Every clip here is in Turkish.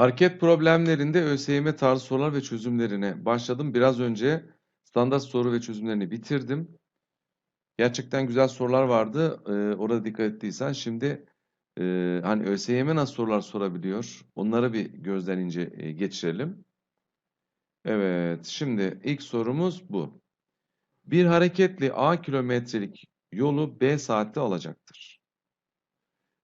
Hareket problemlerinde ÖSYM tarzı sorular ve çözümlerine başladım. Biraz önce standart soru ve çözümlerini bitirdim. Gerçekten güzel sorular vardı. Ee, orada dikkat ettiysen şimdi e, hani ÖSYM nasıl sorular sorabiliyor? Onları bir gözden ince e, geçirelim. Evet, şimdi ilk sorumuz bu. Bir hareketli A kilometrelik yolu B saatte alacaktır.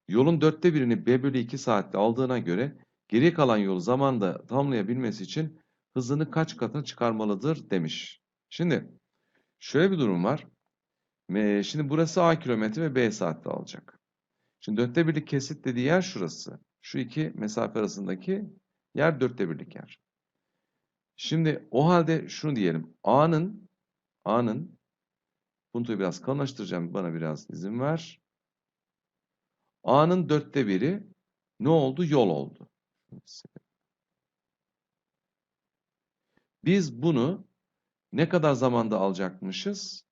Yolun dörtte birini B bölü 2 saatte aldığına göre geriye kalan yolu zamanda tamamlayabilmesi için hızını kaç katına çıkarmalıdır demiş. Şimdi şöyle bir durum var. Şimdi burası A kilometre ve B saatte alacak. Şimdi dörtte birlik kesit dediği yer şurası. Şu iki mesafe arasındaki yer dörtte birlik yer. Şimdi o halde şunu diyelim. A'nın A'nın puntoyu biraz kalınlaştıracağım. Bana biraz izin ver. A'nın dörtte biri ne oldu? Yol oldu. Biz bunu ne kadar zamanda alacakmışız?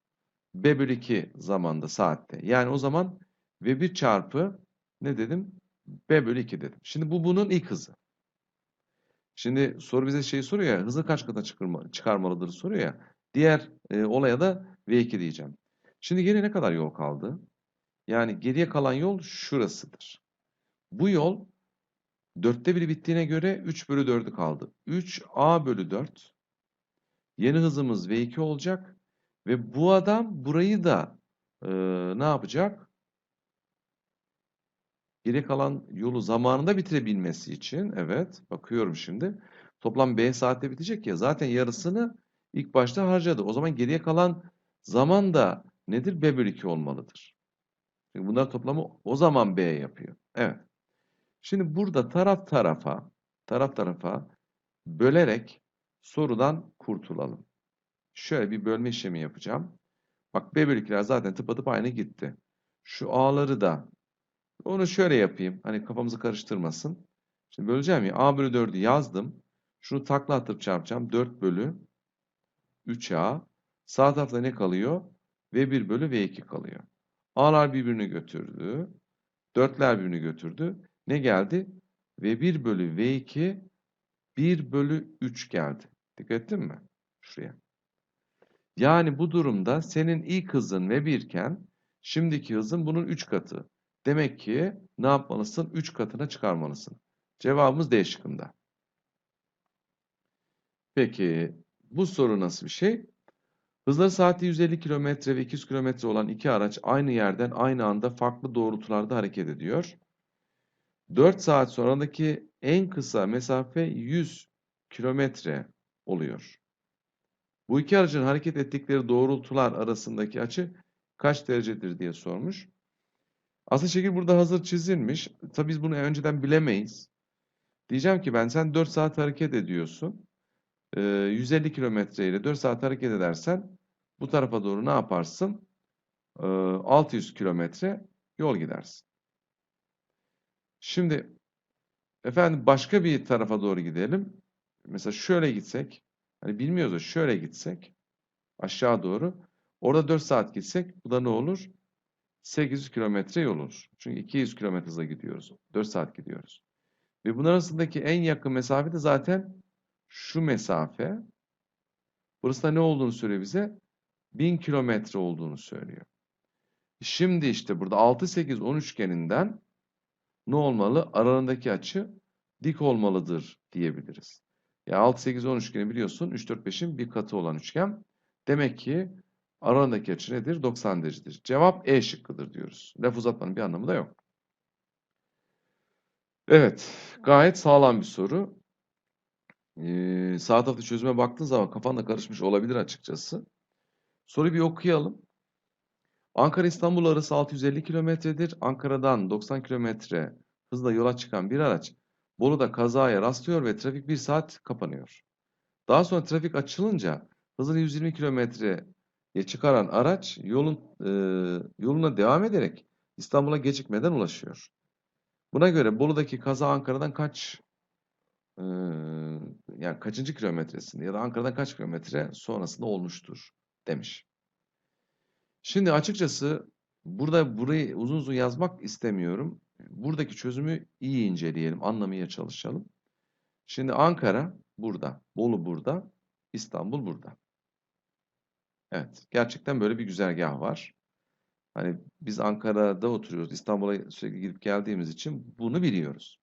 B bölü 2 zamanda, saatte. Yani o zaman V1 çarpı ne dedim? B bölü 2 dedim. Şimdi bu bunun ilk hızı. Şimdi soru bize şey soruyor ya, hızı kaç kata çıkarma, çıkarmalıdır soruyor ya. Diğer e, olaya da V2 diyeceğim. Şimdi geriye ne kadar yol kaldı? Yani geriye kalan yol şurasıdır. Bu yol dörtte biri bittiğine göre 3 bölü 4'ü kaldı. 3A bölü 4. Yeni hızımız V2 olacak. Ve bu adam burayı da e, ne yapacak? Geri kalan yolu zamanında bitirebilmesi için, evet bakıyorum şimdi. Toplam B saatte bitecek ya zaten yarısını ilk başta harcadı. O zaman geriye kalan zaman da nedir? B bölü 2 olmalıdır. Çünkü bunlar toplamı o zaman B yapıyor. Evet. Şimdi burada taraf tarafa, taraf tarafa bölerek sorudan kurtulalım. Şöyle bir bölme işlemi yapacağım. Bak B bölü 2'ler zaten tıpatıp aynı gitti. Şu A'ları da onu şöyle yapayım. Hani kafamızı karıştırmasın. Şimdi böleceğim ya. A bölü 4'ü yazdım. Şunu takla atıp çarpacağım. 4 bölü 3A. Sağ tarafta ne kalıyor? V1 bölü V2 kalıyor. A'lar birbirini götürdü. 4'ler birbirini götürdü. Ne geldi? V1 bölü V2 1 bölü 3 geldi. Dikkat ettin mi? Şuraya. Yani bu durumda senin ilk hızın V1 iken şimdiki hızın bunun 3 katı. Demek ki ne yapmalısın? 3 katına çıkarmalısın. Cevabımız D şıkkında. Peki bu soru nasıl bir şey? Hızları saatte 150 km ve 200 km olan iki araç aynı yerden aynı anda farklı doğrultularda hareket ediyor. 4 saat sonraki en kısa mesafe 100 kilometre oluyor. Bu iki aracın hareket ettikleri doğrultular arasındaki açı kaç derecedir diye sormuş. Aslında şekil burada hazır çizilmiş. Tabii biz bunu önceden bilemeyiz. Diyeceğim ki ben sen 4 saat hareket ediyorsun. Ee, 150 kilometre ile 4 saat hareket edersen bu tarafa doğru ne yaparsın? Ee, 600 kilometre yol gidersin. Şimdi efendim başka bir tarafa doğru gidelim. Mesela şöyle gitsek. Hani bilmiyoruz da şöyle gitsek. Aşağı doğru. Orada 4 saat gitsek bu da ne olur? 800 kilometre yol olur. Çünkü 200 kilometre hızla gidiyoruz. 4 saat gidiyoruz. Ve bunun arasındaki en yakın mesafe de zaten şu mesafe. Burası da ne olduğunu söylüyor bize? 1000 kilometre olduğunu söylüyor. Şimdi işte burada 6, 8, 10 üçgeninden ne olmalı? Aralarındaki açı dik olmalıdır diyebiliriz. Ya 6, 8, 10 üçgeni biliyorsun 3, 4, 5'in bir katı olan üçgen. Demek ki aralarındaki açı nedir? 90 derecedir. Cevap E şıkkıdır diyoruz. Laf uzatmanın bir anlamı da yok. Evet, gayet sağlam bir soru. Ee, sağ tarafta çözüme baktığın zaman kafan da karışmış olabilir açıkçası. Soruyu bir okuyalım. Ankara İstanbul arası 650 kilometredir. Ankara'dan 90 kilometre hızla yola çıkan bir araç Bolu'da kazaya rastlıyor ve trafik 1 saat kapanıyor. Daha sonra trafik açılınca hızını 120 kilometreye çıkaran araç yolun e, yoluna devam ederek İstanbul'a gecikmeden ulaşıyor. Buna göre Bolu'daki kaza Ankara'dan kaç e, yani kaçıncı kilometresinde ya da Ankara'dan kaç kilometre sonrasında olmuştur demiş. Şimdi açıkçası burada burayı uzun uzun yazmak istemiyorum. Buradaki çözümü iyi inceleyelim, anlamaya çalışalım. Şimdi Ankara burada, Bolu burada, İstanbul burada. Evet, gerçekten böyle bir güzergah var. Hani biz Ankara'da oturuyoruz, İstanbul'a sürekli gidip geldiğimiz için bunu biliyoruz.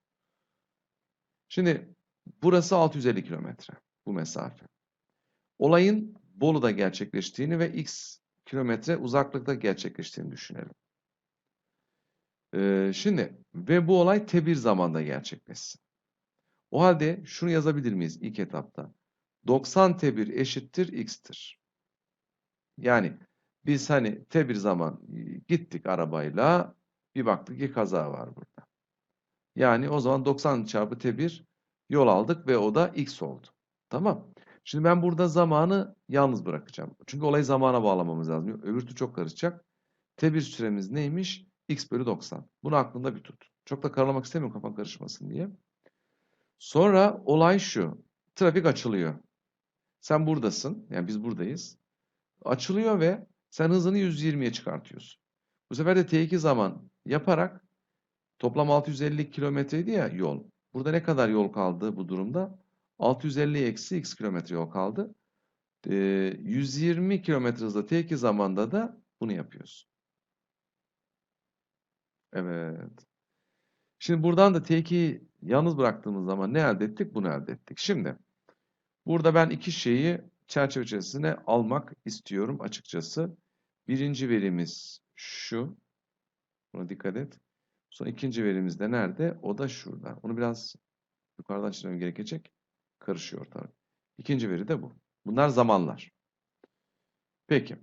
Şimdi burası 650 kilometre bu mesafe. Olayın Bolu'da gerçekleştiğini ve x kilometre uzaklıkta gerçekleştiğini düşünelim. Ee, şimdi ve bu olay T1 zamanda gerçekleşsin. O halde şunu yazabilir miyiz ilk etapta? 90 T1 eşittir x'tir. Yani biz hani T1 zaman gittik arabayla bir baktık ki kaza var burada. Yani o zaman 90 çarpı T1 yol aldık ve o da x oldu. Tamam. Şimdi ben burada zamanı yalnız bırakacağım. Çünkü olayı zamana bağlamamız lazım. Öbür türlü çok karışacak. T1 süremiz neymiş? x bölü 90. Bunu aklında bir tut. Çok da karalamak istemiyorum kafan karışmasın diye. Sonra olay şu. Trafik açılıyor. Sen buradasın. Yani biz buradayız. Açılıyor ve sen hızını 120'ye çıkartıyorsun. Bu sefer de T2 zaman yaparak toplam 650 kilometreydi ya yol. Burada ne kadar yol kaldı bu durumda? 650 eksi x kilometre yol kaldı. Ee, 120 kilometre hızla T2 zamanda da bunu yapıyorsun. Evet. Şimdi buradan da T2'yi yalnız bıraktığımız zaman ne elde ettik? Bunu elde ettik. Şimdi burada ben iki şeyi çerçeve içerisine almak istiyorum açıkçası. Birinci verimiz şu. Buna dikkat et. Sonra ikinci verimiz de nerede? O da şurada. Onu biraz yukarıdan çizmem gerekecek. Karışıyor ortalık. İkinci veri de bu. Bunlar zamanlar. Peki.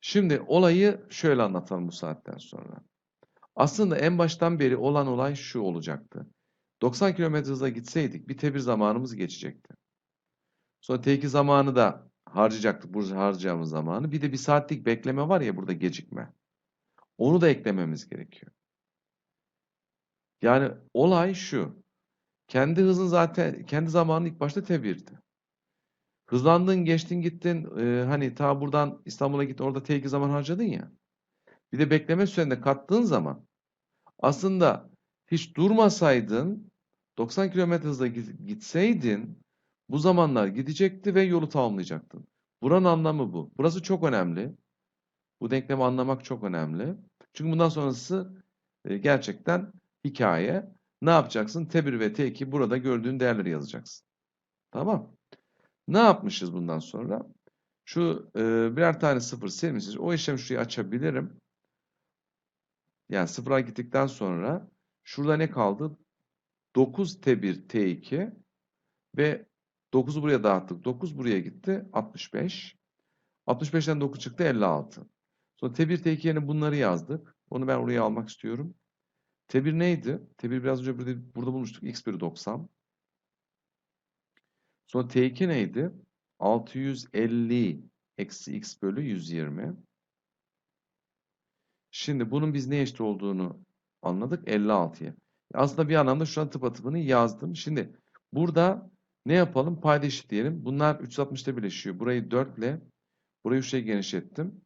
Şimdi olayı şöyle anlatalım bu saatten sonra. Aslında en baştan beri olan olay şu olacaktı. 90 km hızla gitseydik bir T1 zamanımız geçecekti. Sonra T2 zamanı da harcayacaktık burada harcayacağımız zamanı. Bir de bir saatlik bekleme var ya burada gecikme. Onu da eklememiz gerekiyor. Yani olay şu. Kendi hızın zaten kendi zamanın ilk başta T1'di. Hızlandın, geçtin, gittin. e, hani ta buradan İstanbul'a gittin orada T2 zaman harcadın ya. Bir de bekleme süreni kattığın zaman aslında hiç durmasaydın 90 km hızla gitseydin bu zamanlar gidecekti ve yolu tamamlayacaktın. Buranın anlamı bu. Burası çok önemli. Bu denklemi anlamak çok önemli. Çünkü bundan sonrası e, gerçekten hikaye. Ne yapacaksın? T1 ve T2 burada gördüğün değerleri yazacaksın. Tamam. Ne yapmışız bundan sonra? Şu e, birer tane sıfır silmişiz. O işlemi şurayı açabilirim. Yani sıfıra gittikten sonra şurada ne kaldı? 9 T1 T2 ve 9'u buraya dağıttık. 9 buraya gitti. 65. 65'ten 9 çıktı 56. Sonra T1 T2 yerine bunları yazdık. Onu ben oraya almak istiyorum. T1 neydi? T1 biraz önce burada, burada bulmuştuk. X bölü 90. Sonra T2 neydi? 650 eksi X bölü 120. Şimdi bunun biz ne eşit olduğunu anladık. 56'ya. Aslında bir anlamda şu an tıpatıpını yazdım. Şimdi burada ne yapalım? Payda eşitleyelim. Bunlar 360'ta birleşiyor. Burayı 4 ile burayı 3'e genişlettim.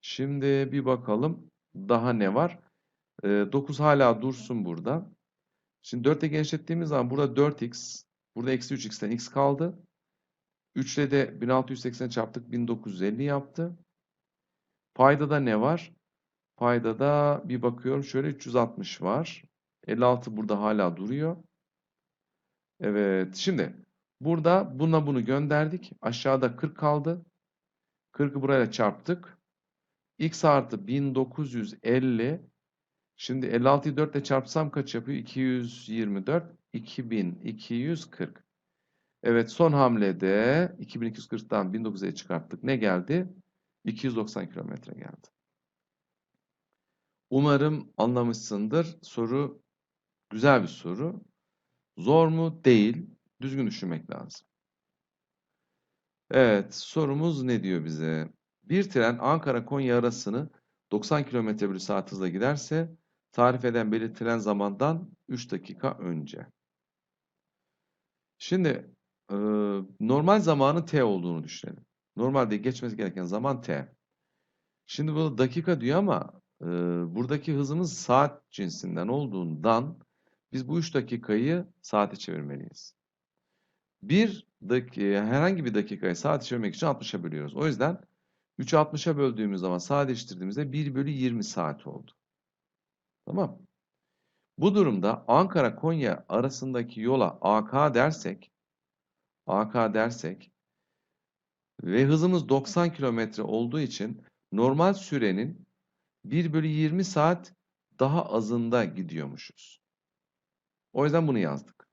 Şimdi bir bakalım daha ne var? Ee, 9 hala dursun burada. Şimdi 4 ile genişlettiğimiz zaman burada 4x, burada eksi 3x'ten x kaldı. 3 ile de 1680 çarptık 1950 yaptı. Paydada ne var? Paydada bir bakıyorum şöyle 360 var. 56 burada hala duruyor. Evet şimdi burada buna bunu gönderdik. Aşağıda 40 kaldı. 40'ı buraya çarptık. X artı 1950. Şimdi 56'yı 4 ile çarpsam kaç yapıyor? 224. 2240. Evet son hamlede 2240'dan 1950'ye çıkarttık. Ne geldi? 290 kilometre geldi. Umarım anlamışsındır. Soru güzel bir soru. Zor mu? Değil. Düzgün düşünmek lazım. Evet, sorumuz ne diyor bize? Bir tren Ankara-Konya arasını 90 km bölü saat hızla giderse tarif eden belirtilen zamandan 3 dakika önce. Şimdi e, normal zamanın t olduğunu düşünelim. Normalde geçmesi gereken zaman t. Şimdi burada dakika diyor ama e, buradaki hızımız saat cinsinden olduğundan biz bu 3 dakikayı saate çevirmeliyiz. bir dakika, herhangi bir dakikayı saat çevirmek için 60'a bölüyoruz. O yüzden 3'ü 60'a böldüğümüz zaman sadeleştirdiğimizde 1 bölü 20 saat oldu. Tamam. Bu durumda Ankara-Konya arasındaki yola AK dersek AK dersek ve hızımız 90 kilometre olduğu için normal sürenin 1 bölü 20 saat daha azında gidiyormuşuz. O yüzden bunu yazdık.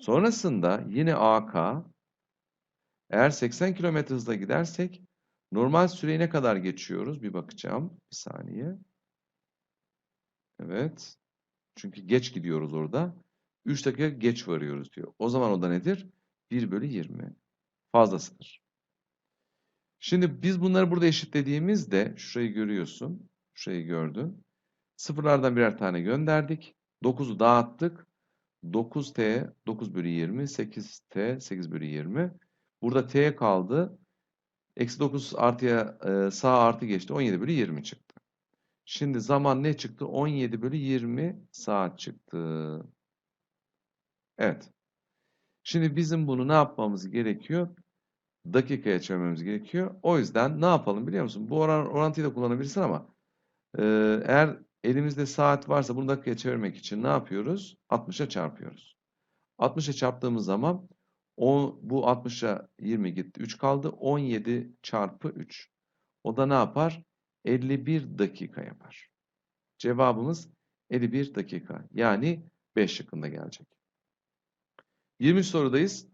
Sonrasında yine AK eğer 80 km hızla gidersek normal süreyi ne kadar geçiyoruz? Bir bakacağım. Bir saniye. Evet. Çünkü geç gidiyoruz orada. 3 dakika geç varıyoruz diyor. O zaman o da nedir? 1 bölü 20. Fazlasıdır. Şimdi biz bunları burada eşitlediğimizde şurayı görüyorsun. Şurayı gördün. Sıfırlardan birer tane gönderdik. 9'u dağıttık. 9t 9 bölü 20, 8t 8 bölü 20. Burada t kaldı. Eksi 9 artıya e, sağ artı geçti. 17 bölü 20 çıktı. Şimdi zaman ne çıktı? 17 bölü 20 saat çıktı. Evet. Şimdi bizim bunu ne yapmamız gerekiyor? Dakikaya çevirmemiz gerekiyor. O yüzden ne yapalım biliyor musun? Bu oran, orantıyı da kullanabilirsin ama e, eğer elimizde saat varsa bunu dakikaya çevirmek için ne yapıyoruz? 60'a çarpıyoruz. 60'a çarptığımız zaman o, bu 60'a 20 gitti. 3 kaldı. 17 çarpı 3. O da ne yapar? 51 dakika yapar. Cevabımız 51 dakika. Yani 5 şıkkında gelecek. 20 sorudayız.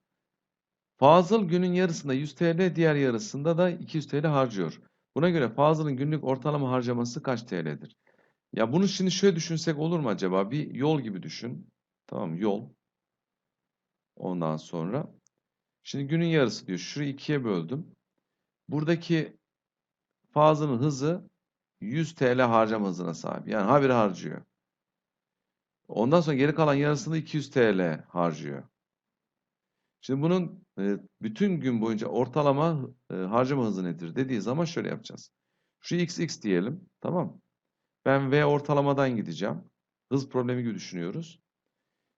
Fazıl günün yarısında 100 TL, diğer yarısında da 200 TL harcıyor. Buna göre Fazıl'ın günlük ortalama harcaması kaç TL'dir? Ya bunu şimdi şöyle düşünsek olur mu acaba? Bir yol gibi düşün. Tamam yol. Ondan sonra. Şimdi günün yarısı diyor. Şurayı ikiye böldüm. Buradaki Fazıl'ın hızı 100 TL harcama hızına sahip. Yani habire harcıyor. Ondan sonra geri kalan yarısını 200 TL harcıyor. Şimdi bunun e, bütün gün boyunca ortalama e, harcama hızı nedir dediği zaman şöyle yapacağız. Şu xx diyelim. Tamam. Ben v ortalamadan gideceğim. Hız problemi gibi düşünüyoruz.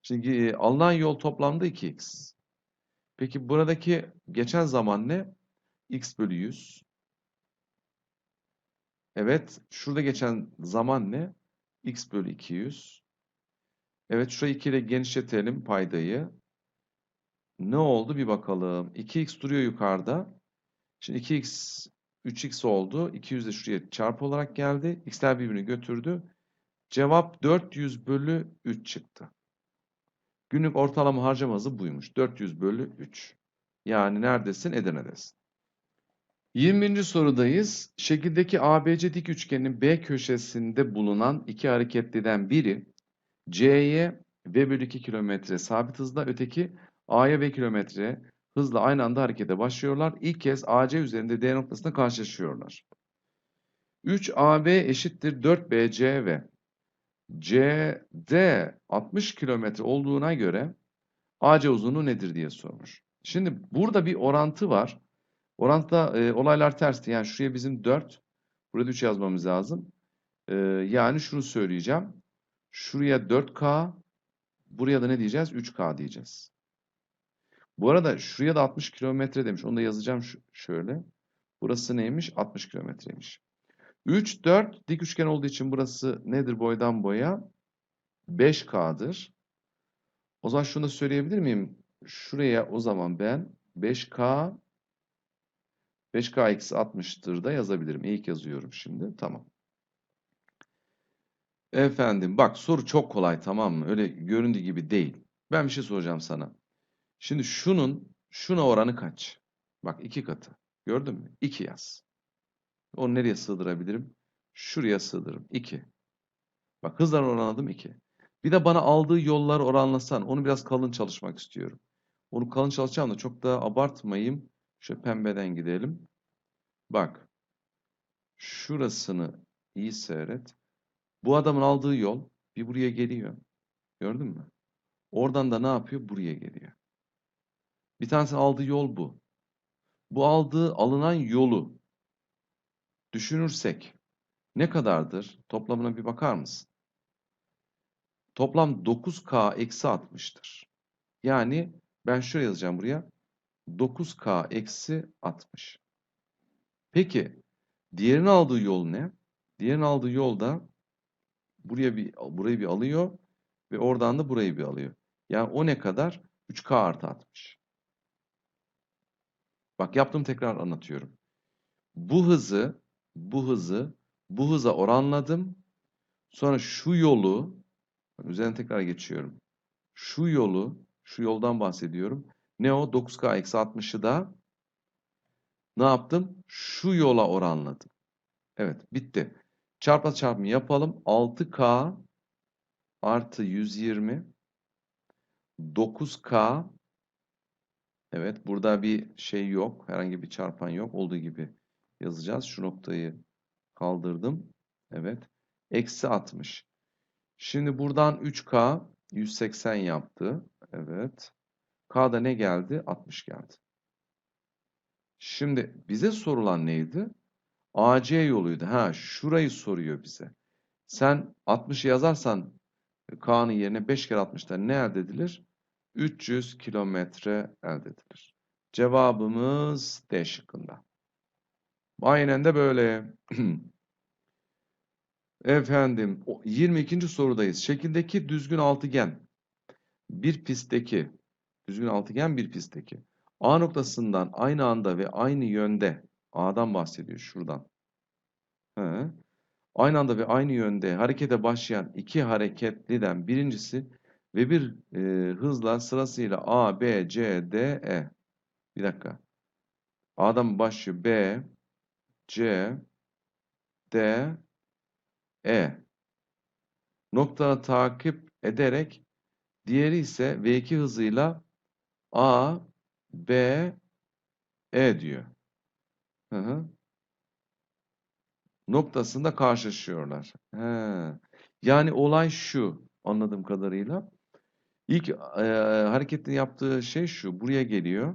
Şimdi e, alınan yol toplamda 2x. Peki buradaki geçen zaman ne? x bölü 100. Evet. Şurada geçen zaman ne? x bölü 200. Evet. Şurayı 2 ile genişletelim paydayı. Ne oldu bir bakalım. 2x duruyor yukarıda. Şimdi 2x 3x oldu. 200 de şuraya çarpı olarak geldi. x'ler birbirini götürdü. Cevap 400 bölü 3 çıktı. Günlük ortalama harcama hızı buymuş. 400 bölü 3. Yani neredesin? Edirne'desin. 20. sorudayız. Şekildeki ABC dik üçgenin B köşesinde bulunan iki hareketliden biri C'ye V bölü 2 kilometre sabit hızla, öteki A'ya V kilometre hızla aynı anda harekete başlıyorlar. İlk kez AC üzerinde D noktasında karşılaşıyorlar. 3AB eşittir 4BC ve CD 60 kilometre olduğuna göre AC uzunluğu nedir diye sormuş. Şimdi burada bir orantı var. Orantıda e, olaylar tersti. Yani şuraya bizim 4, burada 3 yazmamız lazım. E, yani şunu söyleyeceğim. Şuraya 4K, buraya da ne diyeceğiz? 3K diyeceğiz. Bu arada şuraya da 60 kilometre demiş. Onu da yazacağım şöyle. Burası neymiş? 60 kilometreymiş. 3, 4 dik üçgen olduğu için burası nedir boydan boya? 5K'dır. O zaman şunu da söyleyebilir miyim? Şuraya o zaman ben 5K 5K eksi 60'tır da yazabilirim. İlk yazıyorum şimdi. Tamam. Efendim bak soru çok kolay tamam mı? Öyle göründüğü gibi değil. Ben bir şey soracağım sana. Şimdi şunun şuna oranı kaç? Bak iki katı. Gördün mü? 2 yaz. Onu nereye sığdırabilirim? Şuraya sığdırırım. 2. Bak hızlar oranladım 2. Bir de bana aldığı yolları oranlasan. Onu biraz kalın çalışmak istiyorum. Onu kalın çalışacağım da çok da abartmayayım. Şöyle pembeden gidelim. Bak. Şurasını iyi seyret. Bu adamın aldığı yol bir buraya geliyor. Gördün mü? Oradan da ne yapıyor? Buraya geliyor. Bir tanesi aldığı yol bu. Bu aldığı alınan yolu düşünürsek ne kadardır? Toplamına bir bakar mısın? Toplam 9K eksi 60'tır. Yani Ben şöyle yazacağım buraya. 9K eksi 60. Peki diğerinin aldığı yol ne? Diğerinin aldığı yol da buraya bir burayı bir alıyor ve oradan da burayı bir alıyor. Yani o ne kadar? 3K artı 60. Bak yaptığımı tekrar anlatıyorum. Bu hızı, bu hızı, bu hıza oranladım. Sonra şu yolu, üzerine tekrar geçiyorum. Şu yolu, şu yoldan bahsediyorum. Ne o? 9K eksi 60'ı da ne yaptım? Şu yola oranladım. Evet, bitti. Çarpma çarpımı yapalım. 6K artı 120 9K Evet, burada bir şey yok. Herhangi bir çarpan yok. Olduğu gibi yazacağız. Şu noktayı kaldırdım. Evet. Eksi 60. Şimdi buradan 3K 180 yaptı. Evet. K'da ne geldi? 60 geldi. Şimdi bize sorulan neydi? AC yoluydu. Ha, şurayı soruyor bize. Sen 60'ı yazarsan K'nın yerine 5 kere 60'tan ne elde edilir? 300 kilometre elde edilir. Cevabımız D şıkkında. Aynen de böyle. Efendim, o- 22. sorudayız. Şekildeki düzgün altıgen bir pistteki düzgün altıgen bir pistteki A noktasından aynı anda ve aynı yönde A'dan bahsediyor şuradan. He. Aynı anda ve aynı yönde harekete başlayan iki hareketliden birincisi ve bir e, hızla sırasıyla A, B, C, D, E. Bir dakika. A'dan başlıyor B, C, D, E. Noktaları takip ederek diğeri ise V2 hızıyla A, B, E diyor. Hı hı. Noktasında karşılaşıyorlar. He. Yani olay şu anladığım kadarıyla. İlk e, hareketin yaptığı şey şu. Buraya geliyor.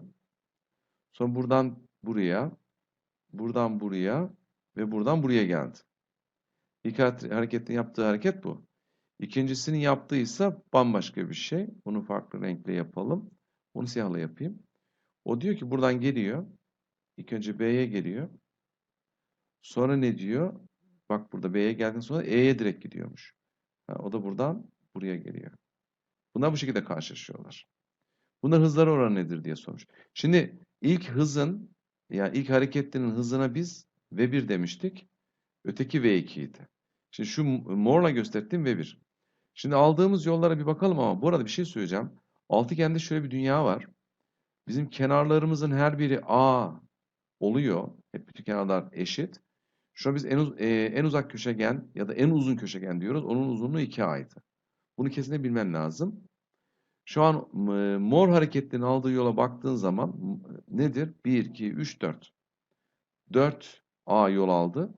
Sonra buradan buraya, buradan buraya ve buradan buraya geldi. İlk hare- hareketin yaptığı hareket bu. İkincisinin yaptığı ise bambaşka bir şey. Bunu farklı renkle yapalım. Onu siyahla yapayım. O diyor ki buradan geliyor. İlk önce B'ye geliyor. Sonra ne diyor? Bak burada B'ye geldikten sonra E'ye direkt gidiyormuş. Ha, o da buradan buraya geliyor. Bunlar bu şekilde karşılaşıyorlar. Bunlar hızları oranı nedir diye sormuş. Şimdi ilk hızın yani ilk hareketinin hızına biz V1 demiştik. Öteki V2 idi. Şimdi şu morla gösterdiğim V1. Şimdi aldığımız yollara bir bakalım ama bu arada bir şey söyleyeceğim. Altıgende şöyle bir dünya var. Bizim kenarlarımızın her biri A oluyor. Hep bütün kenarlar eşit. Şu an biz en, uz- e, en uzak köşegen ya da en uzun köşegen diyoruz. Onun uzunluğu 2A'ydı. Bunu kesinlikle bilmen lazım. Şu an e, mor hareketlerin aldığı yola baktığın zaman nedir? 1, 2, 3, 4. 4 A yol aldı.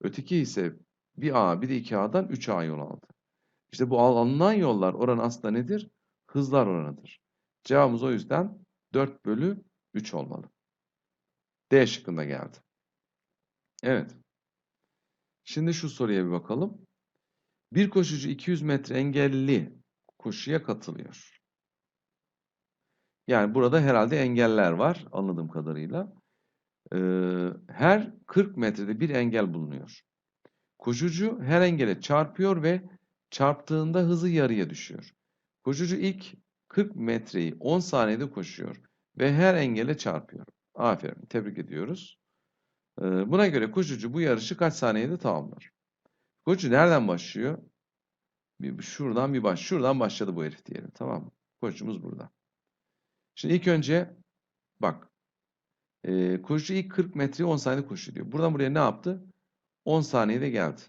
Öteki ise bir A bir de 2A'dan 3A yol aldı. İşte bu al- alınan yollar oranı aslında nedir? Hızlar oranıdır. Cevabımız o yüzden 4 bölü 3 olmalı. D şıkkında geldi. Evet. Şimdi şu soruya bir bakalım. Bir koşucu 200 metre engelli koşuya katılıyor. Yani burada herhalde engeller var anladığım kadarıyla. Ee, her 40 metrede bir engel bulunuyor. Koşucu her engele çarpıyor ve çarptığında hızı yarıya düşüyor. Koşucu ilk 40 metreyi 10 saniyede koşuyor ve her engele çarpıyor. Aferin, tebrik ediyoruz. Ee, buna göre koşucu bu yarışı kaç saniyede tamamlar? Koşucu nereden başlıyor? Bir, şuradan bir baş, şuradan başladı bu herif diyelim, tamam mı? Koşucumuz burada. Şimdi ilk önce bak, e, koşucu ilk 40 metreyi 10 saniyede koşuyor diyor. Buradan buraya ne yaptı? 10 saniyede geldi.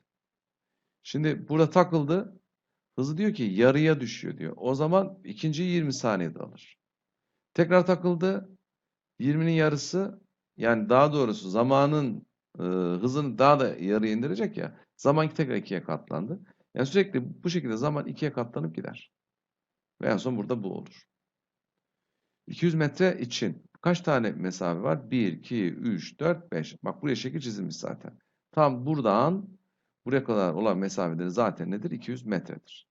Şimdi burada takıldı. Hızı diyor ki yarıya düşüyor diyor. O zaman ikinciyi 20 saniyede alır. Tekrar takıldı. 20'nin yarısı yani daha doğrusu zamanın e, hızını daha da yarıya indirecek ya. Zaman tekrar ikiye katlandı. Yani sürekli bu şekilde zaman ikiye katlanıp gider. Ve en son burada bu olur. 200 metre için kaç tane mesafe var? 1, 2, 3, 4, 5. Bak buraya şekil çizilmiş zaten. Tam buradan buraya kadar olan mesafeleri zaten nedir? 200 metredir.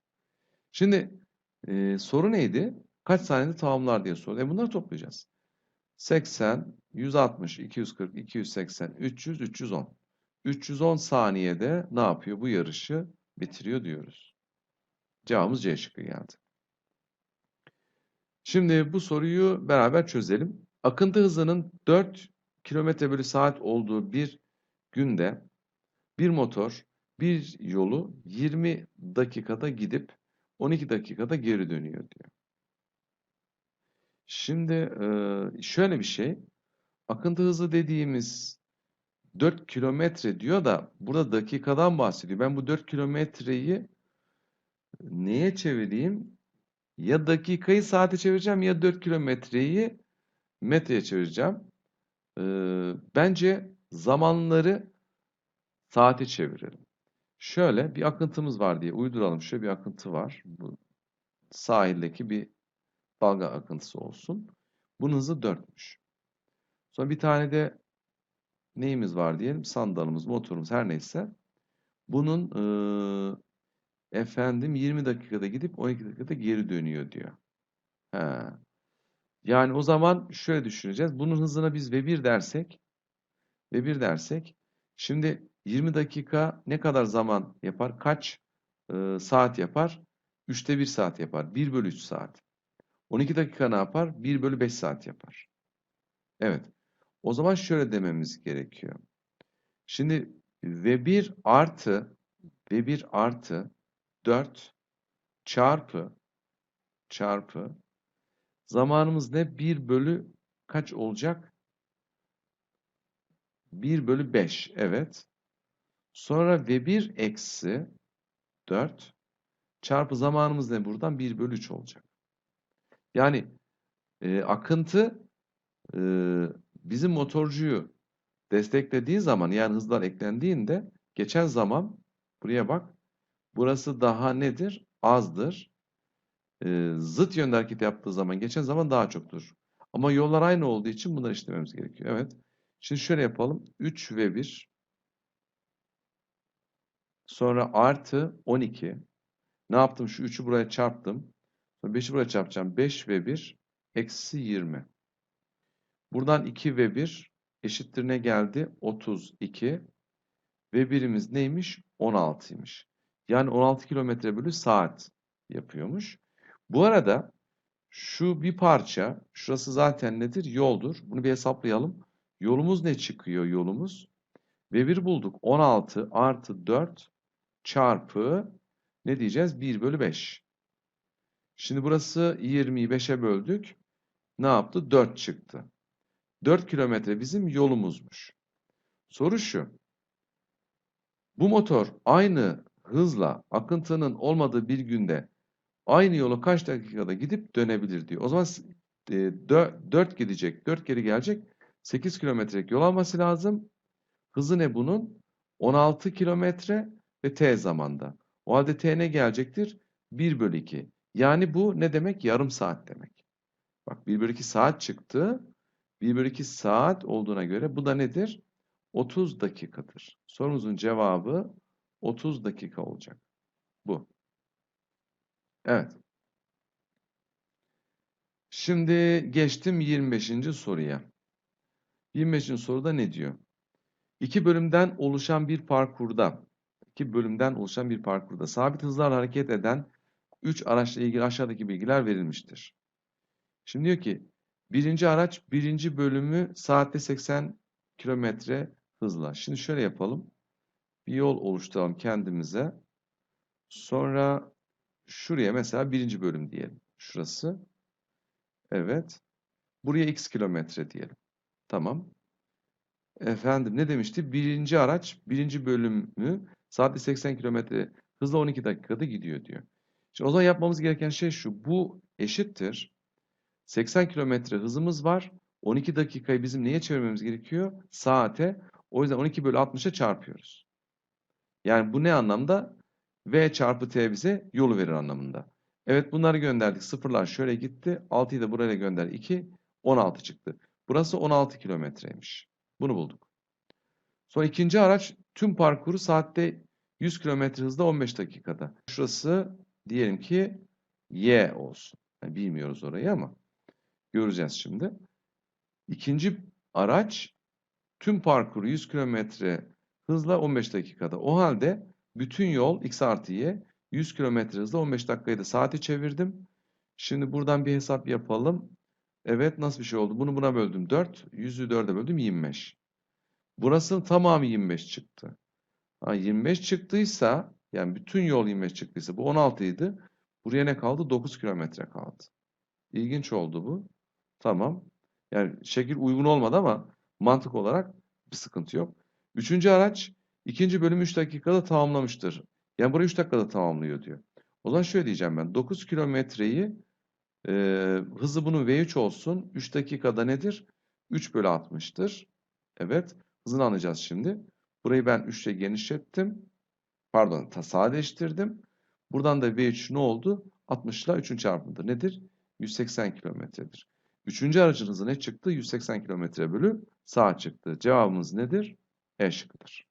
Şimdi e, soru neydi? kaç saniyede tamamlar diye soruyor. E bunları toplayacağız. 80, 160, 240, 280, 300, 310. 310 saniyede ne yapıyor? Bu yarışı bitiriyor diyoruz. Cevabımız C şıkkı geldi. Şimdi bu soruyu beraber çözelim. Akıntı hızının 4 km bölü saat olduğu bir günde bir motor bir yolu 20 dakikada gidip 12 dakikada geri dönüyor diyor. Şimdi şöyle bir şey. Akıntı hızı dediğimiz 4 kilometre diyor da burada dakikadan bahsediyor. Ben bu 4 kilometreyi neye çevireyim? Ya dakikayı saate çevireceğim ya 4 kilometreyi metreye çevireceğim. Bence zamanları saate çevirelim. Şöyle bir akıntımız var diye uyduralım. Şöyle bir akıntı var. Bu sahildeki bir dalga akıntısı olsun. Bunun hızı 4'müş. Sonra bir tane de neyimiz var diyelim? Sandalımız, motorumuz her neyse. Bunun e, efendim 20 dakikada gidip 12 dakikada geri dönüyor diyor. He. Yani o zaman şöyle düşüneceğiz. Bunun hızına biz V1 dersek V1 dersek şimdi 20 dakika ne kadar zaman yapar? Kaç e, saat yapar? 3'te 1 saat yapar. 1 bölü 3 saat. 12 dakika ne yapar? 1 bölü 5 saat yapar. Evet. O zaman şöyle dememiz gerekiyor. Şimdi V1 artı V1 artı 4 çarpı çarpı zamanımız ne? 1 bölü kaç olacak? 1 bölü 5. Evet. Sonra V1 eksi 4 çarpı zamanımız ne buradan? 1 bölü 3 olacak. Yani e, akıntı e, bizim motorcuyu desteklediği zaman yani hızlar eklendiğinde geçen zaman buraya bak burası daha nedir? Azdır. E, zıt yönde hareket yaptığı zaman geçen zaman daha çoktur. Ama yollar aynı olduğu için bunları işlememiz gerekiyor. Evet. Şimdi şöyle yapalım. 3 ve 1 sonra artı 12 ne yaptım? Şu 3'ü buraya çarptım. Sonra 5'i buraya çarpacağım. 5 ve 1 eksi 20. Buradan 2 ve 1 eşittir ne geldi? 32. Ve birimiz neymiş? 16'ymış. Yani 16 kilometre bölü saat yapıyormuş. Bu arada şu bir parça, şurası zaten nedir? Yoldur. Bunu bir hesaplayalım. Yolumuz ne çıkıyor yolumuz? Ve 1 bulduk. 16 artı 4 çarpı ne diyeceğiz? 1 bölü 5. Şimdi burası 20'yi 5'e böldük. Ne yaptı? 4 çıktı. 4 kilometre bizim yolumuzmuş. Soru şu. Bu motor aynı hızla akıntının olmadığı bir günde aynı yolu kaç dakikada gidip dönebilir diyor. O zaman 4 gidecek, 4 geri gelecek. 8 kilometrelik yol alması lazım. Hızı ne bunun? 16 kilometre ve t zamanda. O halde t ne gelecektir? 1 bölü 2. Yani bu ne demek? Yarım saat demek. Bak 1 bölü 2 saat çıktı. 1 bölü 2 saat olduğuna göre bu da nedir? 30 dakikadır. Sorumuzun cevabı 30 dakika olacak. Bu. Evet. Şimdi geçtim 25. soruya. 25. soruda ne diyor? İki bölümden oluşan bir parkurda, iki bölümden oluşan bir parkurda sabit hızlarla hareket eden 3 araçla ilgili aşağıdaki bilgiler verilmiştir. Şimdi diyor ki birinci araç birinci bölümü saatte 80 kilometre hızla. Şimdi şöyle yapalım. Bir yol oluşturalım kendimize. Sonra şuraya mesela birinci bölüm diyelim. Şurası. Evet. Buraya x kilometre diyelim. Tamam. Efendim ne demişti? Birinci araç birinci bölümü saatte 80 kilometre hızla 12 dakikada gidiyor diyor. Şimdi o zaman yapmamız gereken şey şu. Bu eşittir. 80 kilometre hızımız var. 12 dakikayı bizim neye çevirmemiz gerekiyor? Saate. O yüzden 12 bölü 60'a çarpıyoruz. Yani bu ne anlamda? V çarpı T bize yolu verir anlamında. Evet bunları gönderdik. Sıfırlar şöyle gitti. 6'yı da buraya gönder. 2. 16 çıktı. Burası 16 kilometreymiş. Bunu bulduk. Sonra ikinci araç tüm parkuru saatte 100 km hızda 15 dakikada. Şurası diyelim ki Y olsun. Yani bilmiyoruz orayı ama göreceğiz şimdi. İkinci araç tüm parkuru 100 kilometre hızla 15 dakikada. O halde bütün yol x artı y 100 kilometre hızla 15 dakikayı da saate çevirdim. Şimdi buradan bir hesap yapalım. Evet nasıl bir şey oldu? Bunu buna böldüm 4. 100'ü 4'e böldüm 25. Burasının tamamı 25 çıktı. Ha, 25 çıktıysa yani bütün yol 25 çıktıysa bu 16 idi. Buraya ne kaldı? 9 kilometre kaldı. İlginç oldu bu. Tamam. Yani şekil uygun olmadı ama mantık olarak bir sıkıntı yok. Üçüncü araç ikinci bölümü 3 dakikada tamamlamıştır. Yani burayı 3 dakikada tamamlıyor diyor. O zaman şöyle diyeceğim ben. 9 kilometreyi e, hızı bunun V3 olsun. 3 dakikada nedir? 3 bölü 60'tır. Evet. Hızını anlayacağız şimdi. Burayı ben 3 ile genişlettim. Pardon sadeleştirdim. Buradan da V3 ne oldu? 60 ile 3'ün çarpımıdır. Nedir? 180 kilometredir. Üçüncü aracın hızı ne çıktı? 180 kilometre bölü saat çıktı. Cevabımız nedir? E şıkkıdır.